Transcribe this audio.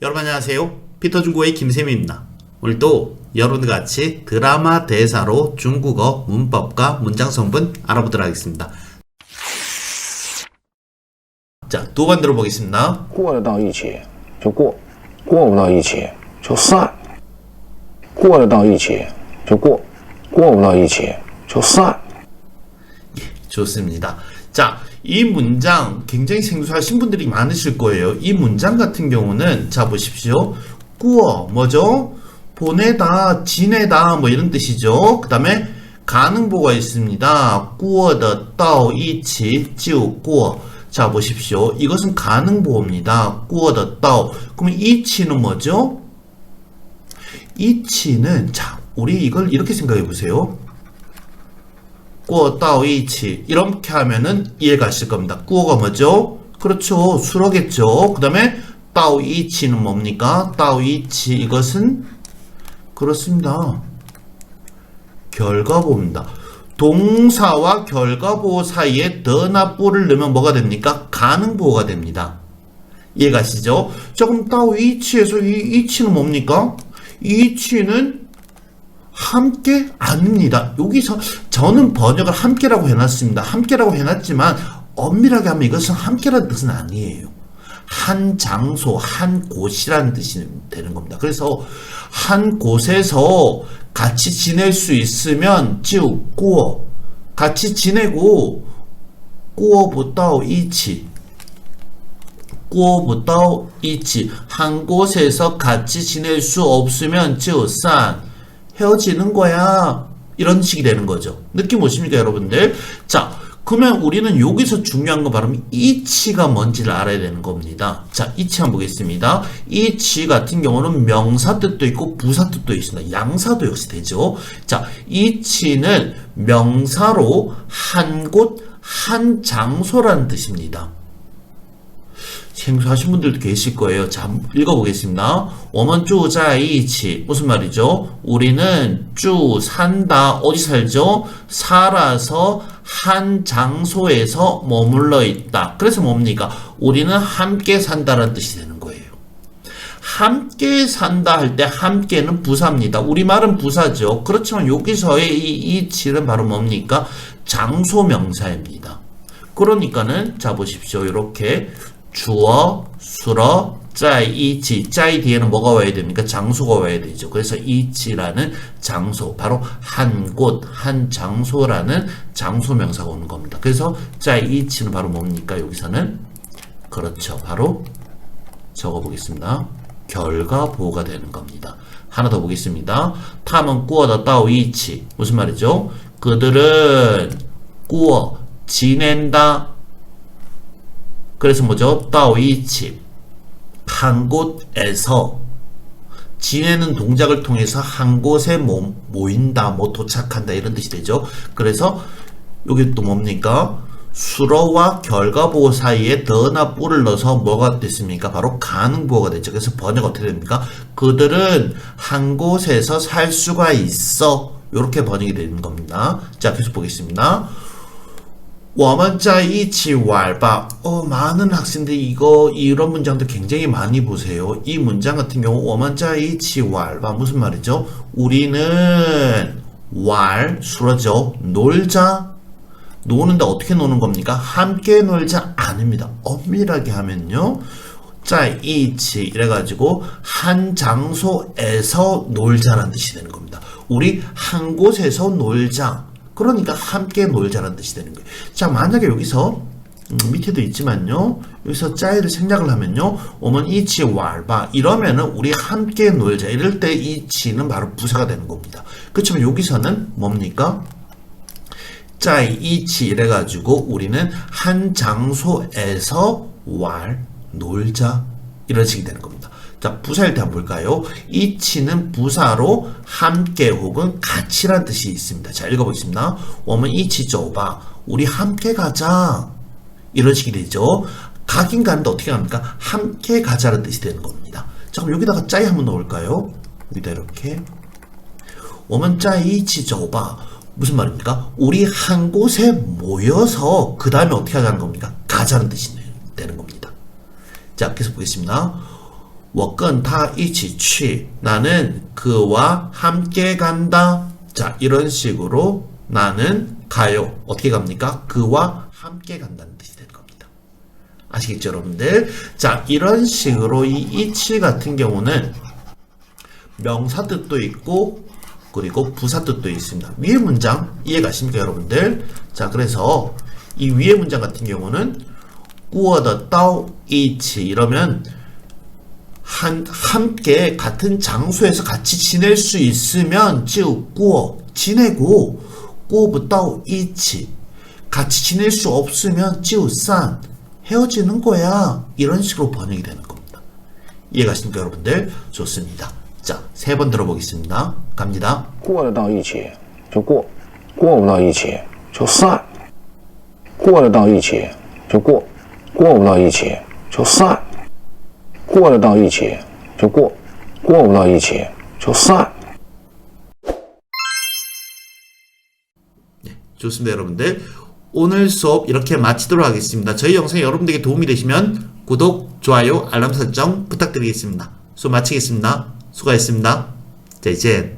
여러분 안녕하세요. 피터 중국어의 김쌤입니다. 오늘도 여러분과 같이 드라마 대사로 중국어 문법과 문장 성분 알아보도록 하겠습니다. 자, 두 번 들어보겠습니다. 过得到一起就过，过不到一起就散。过得到一起就过，过不到一起就散。 좋습니다. 자, 이 문장 굉장히 생소하신 분들이 많으실 거예요. 이 문장 같은 경우는 자 보십시오. 꾸어 뭐죠? 보내다, 지내다 뭐 이런 뜻이죠. 그 다음에 가능보가 있습니다. 꾸어더 따오 이치 지우 꾸어. 자 보십시오. 이것은 가능보입니다. 꾸어더 따오. 그러면 이치는 뭐죠? 이치는 자 우리 이걸 이렇게 생각해 보세요. 꾸어 따오이치 이렇게 하면은 이해가 가실 겁니다. 꾸어가 뭐죠? 그렇죠. 수로겠죠. 그 다음에 따오이치는 뭡니까? 따오이치 이것은 그렇습니다. 결과보입니다. 동사와 결과보호 사이에 더나보를 넣으면 뭐가 됩니까? 가능보호가 됩니다. 이해가시죠? 자, 그럼 따오이치에서 이치는 뭡니까? 이치는 함께 아닙니다. 여기서 저는 번역을 함께라고 해놨습니다. 함께라고 해놨지만 엄밀하게 하면 이것은 함께라는 뜻은 아니에요. 한 장소, 한 곳이라는 뜻이 되는 겁니다. 그래서 한 곳에서 같이 지낼 수 있으면 쭉 꾸어 같이 지내고 꾸어보다오 이치 꾸어보다오 이치 한 곳에서 같이 지낼 수 없으면 쭉 산. 헤어지는 거야. 이런 식이 되는 거죠. 느낌 오십니까, 여러분들? 자, 그러면 우리는 여기서 중요한 건 바로 이치가 뭔지를 알아야 되는 겁니다. 자, 이치 한번 보겠습니다. 이치 같은 경우는 명사 뜻도 있고 부사 뜻도 있습니다. 양사도 역시 되죠. 자, 이치는 명사로 한 곳, 한 장소라는 뜻입니다. 생소하신 분들도 계실 거예요. 자, 읽어보겠습니다. 워먼쭈자이치 무슨 말이죠? 우리는 쭈 산다 어디 살죠? 살아서 한 장소에서 머물러 있다. 그래서 뭡니까? 우리는 함께 산다라는 뜻이 되는 거예요. 함께 산다 할 때 함께는 부사입니다. 우리말은 부사죠. 그렇지만 여기서의 이 이치는 바로 뭡니까? 장소 명사입니다. 그러니까는 자 보십시오. 이렇게 주어, 수러, 짜이, 이치, 짜이 뒤에는 뭐가 와야 됩니까? 장소가 와야 되죠. 그래서 이치라는 장소, 바로 한 곳, 한 장소라는 장소 명사가 오는 겁니다. 그래서 짜이, 이치는 바로 뭡니까? 여기서는 그렇죠. 바로 적어보겠습니다. 결과보가 되는 겁니다. 하나 더 보겠습니다. 탐은 꾸어다 따오 이치 무슨 말이죠? 그들은 꾸어 지낸다 그래서 뭐죠? 따오이치 한 곳에서 지내는 동작을 통해서 한 곳에 모, 모인다, 뭐 도착한다 이런 뜻이 되죠. 그래서 여기 또 뭡니까? 수로와 결과보호 사이에 더나 뿔을 넣어서 뭐가 됐습니까? 바로 가능보호가 됐죠. 그래서 번역 어떻게 됩니까? 그들은 한 곳에서 살 수가 있어. 이렇게 번역이 되는 겁니다. 자, 계속 보겠습니다. 我们在一起玩吧. 어, 많은 학생들이 이거 이런 문장도 굉장히 많이 보세요. 이 문장 같은 경우 我们在一起玩吧 무슨 말이죠? 우리는 왈 수로죠. 놀자. 노는데 어떻게 노는 겁니까? 함께 놀자 아닙니다. 엄밀하게 하면요. 在一起 이래가지고 한 장소에서 놀자라는 뜻이 되는 겁니다. 우리 한 곳에서 놀자. 그러니까 함께 놀자라는 뜻이 되는 거예요. 자, 만약에 여기서 음, 밑에도 있지만요. 여기서 짜이를 생략을 하면요. 오면 이치 왈바 이러면은 우리 함께 놀자. 이럴 때 이치는 바로 부사가 되는 겁니다. 그렇지만 여기서는 뭡니까? 짜이 이치 이래 가지고 우리는 한 장소에서 왈 놀자 이런 식이 되는 겁니다. 자, 부사일 때 한번 볼까요? 이치는 부사로 함께 혹은 같이란 뜻이 있습니다. 자, 읽어보겠습니다. 我们一起走吧. 우리 함께 가자. 이런 식이 되죠. 가긴 가는데 어떻게 합니까? 함께 가자는 뜻이 되는 겁니다. 자, 그럼 여기다가 짜이 한번 넣을까요? 여기다 이렇게. 我们在一起走吧. 무슨 말입니까? 우리 한 곳에 모여서 그 다음에 어떻게 하자는 겁니까? 가자는 뜻이 되는 겁니다. 자, 계속 보겠습니다. 我跟他一起去. 나는 그와 함께 간다. 자, 이런 식으로 나는 가요. 어떻게 갑니까? 그와 함께 간다는 뜻이 되는 겁니다. 아시겠죠, 여러분들? 자, 이런 식으로 이 이치 같은 경우는 명사 뜻도 있고 그리고 부사 뜻도 있습니다. 위의 문장 이해가십니까, 여러분들? 자, 그래서 이 위의 문장 같은 경우는 꾸어더 따오 이치 이러면 한, 함께 같은 장소에서 같이 지낼 수 있으면 지우 꾸어 지내고 꾸어부터 이치 같이 지낼 수 없으면 지우 산 헤어지는 거야 이런 식으로 번역이 되는 겁니다. 이해가십니까 여러분들? 좋습니다. 자, 세 번 들어보겠습니다. 갑니다. 过得到一起就过，过不到一起就散。过得到一起就过，过不到一起就散。 过得到一起就过，过不到一起就散。 좋습니다, 여러분들. 오늘 수업 이렇게 마치도록 하겠습니다. 저희 영상이 여러분들에게 도움이 되시면 구독, 좋아요, 알람 설정 부탁드리겠습니다. 수업 마치겠습니다. 수고하셨습니다. 자, 이제